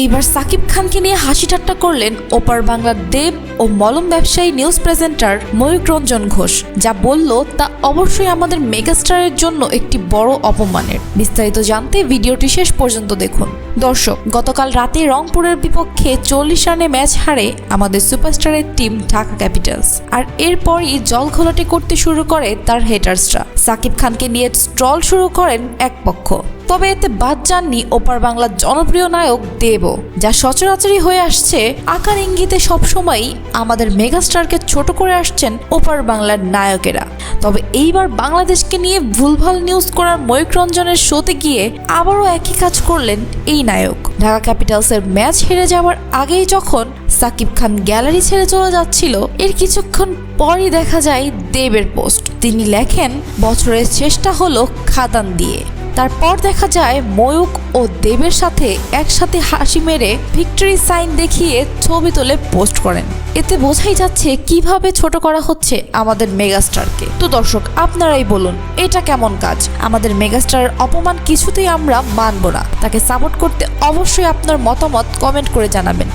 এইবার সাকিব খানকে নিয়ে হাসি ঠাট্টা করলেন ওপার বাংলার দেব ও মলম ব্যবসায়ী নিউজ প্রেজেন্টার ময়ূক রঞ্জন ঘোষ, যা বলল, তা অবশ্যই আমাদের মেগাস্টারের জন্য একটি বড় অপমানের। বিস্তারিত জানতে ভিডিওটি শেষ পর্যন্ত দেখুন। দর্শক, গতকাল রাতে রংপুরের বিপক্ষে চল্লিশ রানে ম্যাচ হারে আমাদের সুপারস্টারের টিম ঢাকা ক্যাপিটালস, আর এরপরই জল ঘোলাটে করতে শুরু করে তার হেটার্সরা। সাকিব খানকে নিয়ে স্ট্রল শুরু করেন এক পক্ষ। তবে এতে বাদ যাননি ওপার বাংলার জনপ্রিয় নায়ক দেবও যা সচরাচরই হয়ে আসছে আকার ইঙ্গিতে সবসময়ই আমাদের মেগাস্টারকে ছোট করে আসছেন ওপার বাংলার নায়কেরা। তবে এইবার বাংলাদেশকে নিয়ে ভুলভাল নিউজ করার ময়ূক রঞ্জনের শোতে গিয়ে আবারও একই কাজ করলেন এই নায়ক। ঢাকা ক্যাপিটালসের ম্যাচ হেরে যাওয়ার আগেই যখন সাকিব খান গ্যালারি ছেড়ে চলে যাচ্ছিল, এর কিছুক্ষণ পরই দেখা যায় দেবের পোস্ট। তিনি লেখেন, বছরের চেষ্টা হলো খাদান দিয়ে। তারপর দেখা যায় ময়ূক ও দেবের সাথে একসাথে হাসি মেরে ভিক্টরি সাইন দেখিয়ে ছবি তুলে পোস্ট করেন। এতে বোঝাই যাচ্ছে কীভাবে ছোট করা হচ্ছে আমাদের মেগাস্টারকে। তো দর্শক, আপনারাই বলুন, এটা কেমন কাজ? আমাদের মেগাস্টারের অপমান কিছুতেই আমরা মানব না। তাকে সাপোর্ট করতে অবশ্যই আপনার মতামত কমেন্ট করে জানাবেন।